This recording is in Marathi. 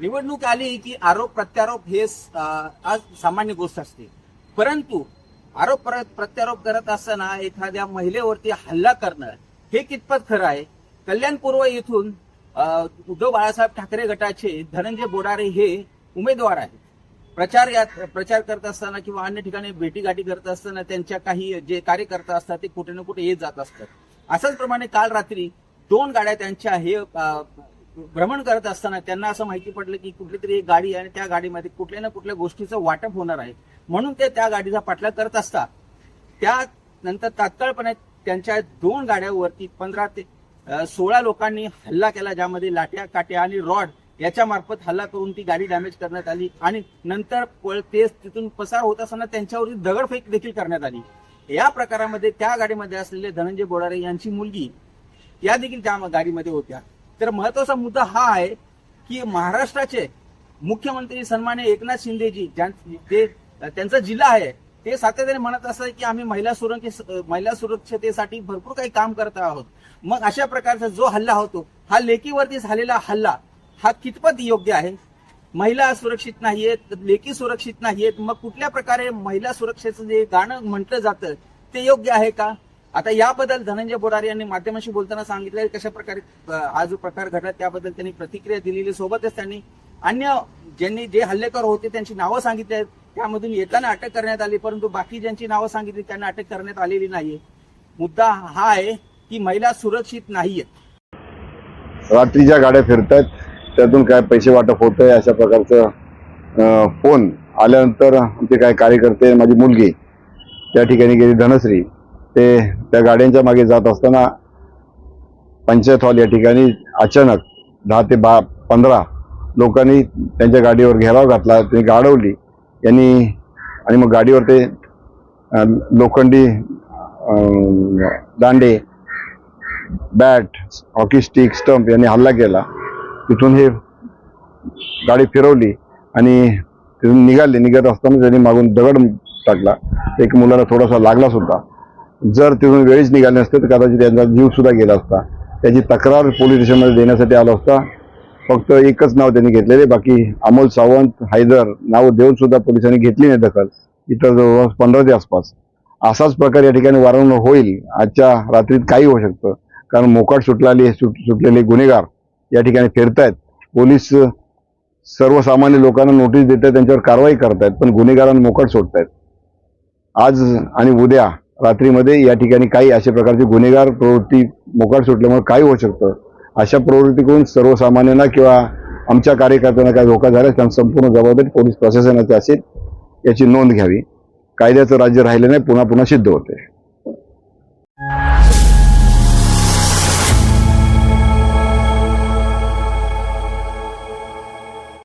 निवडणूक आली की आरोप प्रत्यारोप हे आज सामान्य गोष्ट असते. परंतु आरोप प्रत्यारोप करत असताना एखाद्या महिलेवरती हल्ला करणं हे कितपत खरं आहे? कल्याणपूर्व येथून उद्धव बाळासाहेब ठाकरे गटाचे धनंजय बोडारे हे उमेदवार आहेत. प्रचार यात प्रचार करत असताना किंवा अन्य ठिकाणी भेटीगाठी करत असताना त्यांच्या काही जे कार्यकर्ता असतात ते कुठे ना कुठे येत जात असतात. अशाच प्रमाणे काल रात्री दोन गाड्या त्यांच्या हे भ्रमण करत असताना त्यांना असं माहिती पडलं की कुठली तरी एक गाडी आहे आणि त्या गाडीमध्ये कुठल्या ना कुठल्या गोष्टीचं वाटप होणार आहे. म्हणून ते त्या गाडीचा पाठलाग करत असता त्यानंतर तात्काळपणे त्यांच्या दोन गाड्यावरती पंधरा ते सोळा लोकांनी हल्ला केला ज्यामध्ये लाट्या काट्या आणि रॉड याच्या मार्फत हल्ला करून ती गाडी डॅमेज करण्यात आली आणि नंतर ते तिथून पसार होत असताना त्यांच्यावरती दगडफेक देखील करण्यात आली. या प्रकारामध्ये त्या गाडीमध्ये असलेले धनंजय बोडारे यांची मुलगी या देखील त्या गाडीमध्ये होत्या. तर महत्त्वाचा मुद्दा हा आहे की महाराष्ट्राचे मुख्यमंत्री सन्मान्य एकनाथ शिंदेजी ज्यां- ते त्यांचा जिल्हा आहे ते सातत्याने म्हणत असतात की आम्ही महिला सुरक्षे महिला सुरक्षतेसाठी भरपूर काही काम करत आहोत. मग अशा प्रकारचा जो हल्ला होतो हा लेकीवरती झालेला हल्ला हा कितपत योग्य आहे? महिला सुरक्षित नाहीयेत लेकी सुरक्षित नाहीयेत मग कुठल्या प्रकारे महिला सुरक्षेचं जे गाणं म्हटलं जातं ते योग्य आहे का? आता याबद्दल धनंजय बोरारे यांनी माध्यमांशी बोलताना सांगितलं कशा प्रकारे आज हा जो प्रकार घडला त्याबद्दल त्यांनी प्रतिक्रिया दिलेली. सोबतच त्यांनी अन्य ज्यांनी जे हल्लेकर होते त्यांची नावं सांगितली आहेत. त्यामधून येताना अटक करण्यात आली परंतु बाकी ज्यांची नावं सांगितली त्यांना अटक करण्यात आलेली नाहीये. मुद्दा हा आहे की महिला सुरक्षित नाहीयेत. रात्रीच्या गाड्या फिरतात त्यातून काय पैसे वाटप होत आहे अशा प्रकारचं फोन आल्यानंतर आमचे काय कार्यकर्ते माझी मुलगी त्या ठिकाणी गेली धनश्री. ते त्या गाड्यांच्या मागे जात असताना पंचायत हॉल या ठिकाणी अचानक दहा ते बा पंधरा लोकांनी त्यांच्या गाडीवर घेराव घातला त्यांनी गाडवली. यांनी आणि मग गाडीवर ते लोखंडी दांडे बॅट हॉकी स्टिक स्टंप यांनी हल्ला केला. तिथून हे गाडी फिरवली आणि तिथून निघाले. निघत असताना त्यांनी मागून दगड टाकला. एक मुलाला थोडासा लागला सुद्धा. जर तिथून वेळीच निघाले नसते तर कदाचित त्यांचा जीवसुद्धा गेला असता. त्याची तक्रार पोलीस स्टेशनमध्ये देण्यासाठी आला असता. फक्त एकच नाव त्यांनी घेतलेले बाकी अमोल सावंत हैदर नाव देऊनसुद्धा पोलिसांनी घेतली नाही दखल. इतर जवळपास पंधरा ते आसपास. असाच प्रकार या ठिकाणी वारंवार होईल. आजच्या रात्रीत काही होऊ शकतं. कारण मोकाट सुटलेले सुट सुटलेले गुन्हेगार या ठिकाणी फिरतायत. पोलीस सर्वसामान्य लोकांना नोटीस देत आहेत त्यांच्यावर कारवाई करतायत पण गुन्हेगारांना मोकाट सोडतायत. आज आणि उद्या रात्रीमध्ये या ठिकाणी काही अशा प्रकारची गुन्हेगार प्रवृत्ती मोकाट सुटल्यामुळे काय होऊ शकतं? अशा प्रवृत्तीकडून सर्वसामान्यांना किंवा आमच्या कार्यकर्त्यांना काही धोका झाल्यास त्यांना संपूर्ण जबाबदारी पोलीस प्रशासनाची असेल याची नोंद घ्यावी. कायद्याचं राज्य राहिलं नाही पुन्हा पुन्हा सिद्ध होते.